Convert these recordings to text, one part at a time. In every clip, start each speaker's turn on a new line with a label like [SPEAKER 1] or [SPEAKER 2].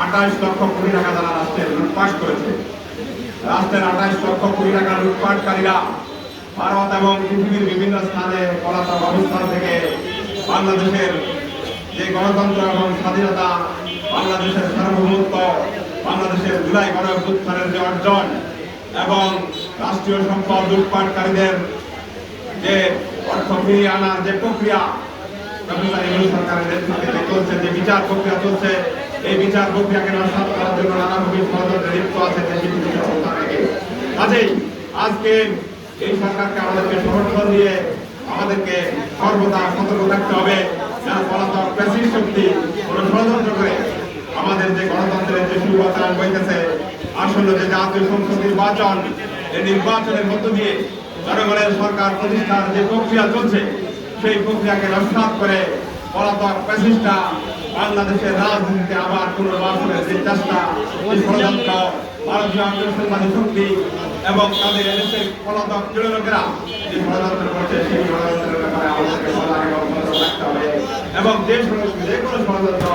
[SPEAKER 1] আঠাশ লক্ষ কোটি টাকা তারা রাষ্ট্রের লুটপাট করেছে, রাষ্ট্রের আঠাশ লক্ষ কোটি টাকা লুটপাটকারীরা ভারত এবং পৃথিবীর বিভিন্ন স্থানে পলাতক অবস্থান থেকে বাংলাদেশের যে গণতন্ত্র এবং স্বাধীনতা বাংলাদেশের সার্বভৌমত্ব, বাংলাদেশের জুলাই গণঅভ্যুত্থানের যে অর্জন এবং রাষ্ট্রীয় সম্পদ লুটপাটকারীদের যে অর্থ ফিরিয়ে আনার যে প্রক্রিয়া সরকারের নেতৃত্বে চলছে, যে বিচার প্রক্রিয়া চলছে এই বিচার প্রক্রিয়াকে নস্বাত করার জন্য নানাভাবে ষড়যন্ত্রে লিপ্ত আছে কাজেই আজকে এই সরকারকে আমাদেরকে সমর্থন দিয়ে আমাদেরকে সর্বদা সতর্ক থাকতে হবে, যেন পলাতক শক্তি কোনো ষড়যন্ত্র করে আমাদের যে গণতন্ত্রের যে সুবাতাস বইতেছে, আসন্ন যে জাতীয় নির্বাচন এই নির্বাচনের মধ্য দিয়ে জনগণের সরকার প্রতিষ্ঠার যে প্রক্রিয়া চলছে, সেই প্রক্রিয়াকে নস্বাত করে পলাতক প্যাসিস্টরা বাংলাদেশের রাজনীতিতে আবার পুনর্বাসনের যে চেষ্টা এই ষড়যন্ত্র ভারতীয় আগ্রসনবাদী শক্তি এবং তাদের এদেশের পলাতক দৃঢ় লোকেরা যে ষড়যন্ত্র করছে সেই ষড়যন্ত্রের ব্যাপারে আমাদেরকে সজাগ এবং সতর্ক থাকতে হবে। এবং যে যে কোনো ষড়যন্ত্র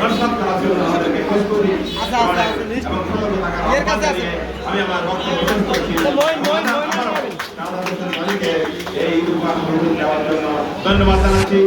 [SPEAKER 1] নস্বাত করার জন্য আমাদেরকে প্রস্তুতি
[SPEAKER 2] আচ্ছা, আচ্ছা, আচ্ছা।
[SPEAKER 1] এবং সতর্ক থাকার আমি আমার বক্তব্য শেষ করছি। এই উপহার দেওয়ার জন্য ধন্যবাদ জানাচ্ছি।